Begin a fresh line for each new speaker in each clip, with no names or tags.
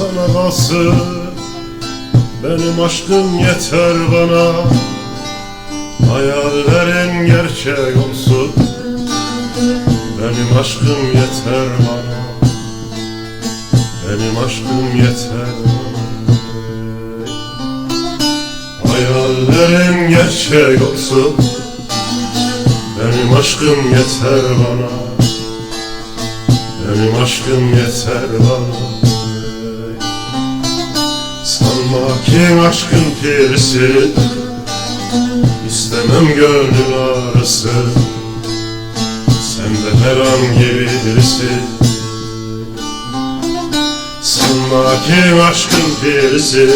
olası Benim aşkım yeter bana. Hayallerin gerçek olsun. Benim aşkım yeter bana. Benim aşkım yeter bana. Hayallerin gerçek olsun. Benim aşkım yeter bana. Benim aşkım yeter bana Sanma ki aşkın pirisi İstemem gönül ağrısı Sen de her an gelirsin Sanma ki aşkın pirisi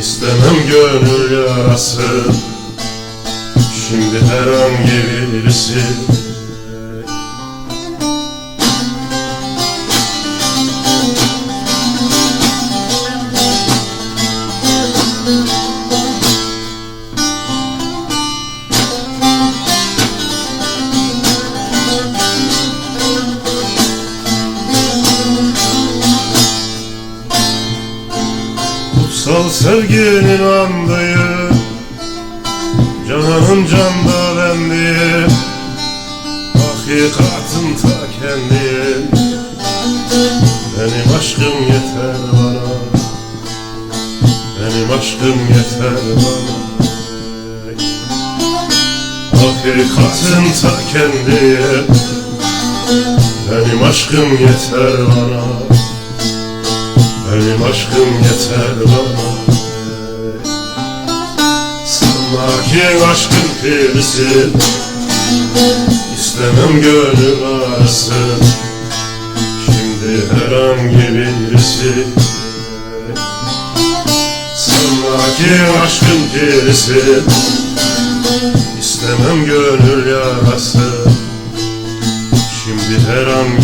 İstemem gönül yarası. Şimdi her an gelirsin Kutsal sevginin andıyım Cananın canda bendiyim Hakikatin ta kendiyim Benim aşkım yeter bana Benim aşkım yeter bana. Hakikatin ta kendiyim Benim aşkım yeter bana benim aşkım yeter bana. Sanma ki aşkın pirisi. İstemem gönül ağrısı Şimdi her an gelirsin Sanma ki aşkın pirisi. İstemem gönül yarası. Şimdi her an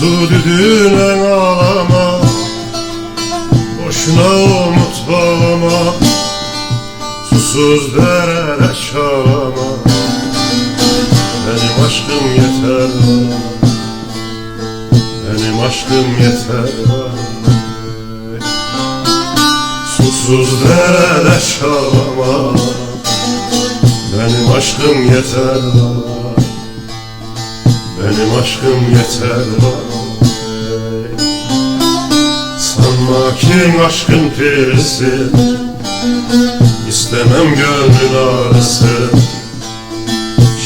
gelirsin Maksud düğüne ağlama Boşuna umut bağlama Susuz derede çağlama Benim aşkım yeter Benim aşkım yeter. Susuz derede çağlama Benim aşkım yeter. bana benim aşkım yeter bana. Sanma ki aşkın pirisi İstemem gönlün ağrısı.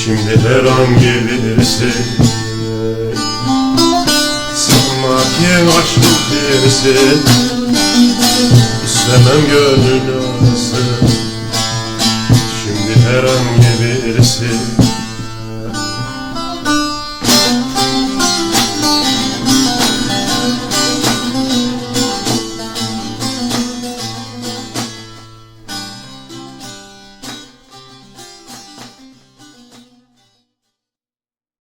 Şimdi her an gelirsin Sanma ki aşkın pirisi İstemem gönlün ağrısı. Şimdi her an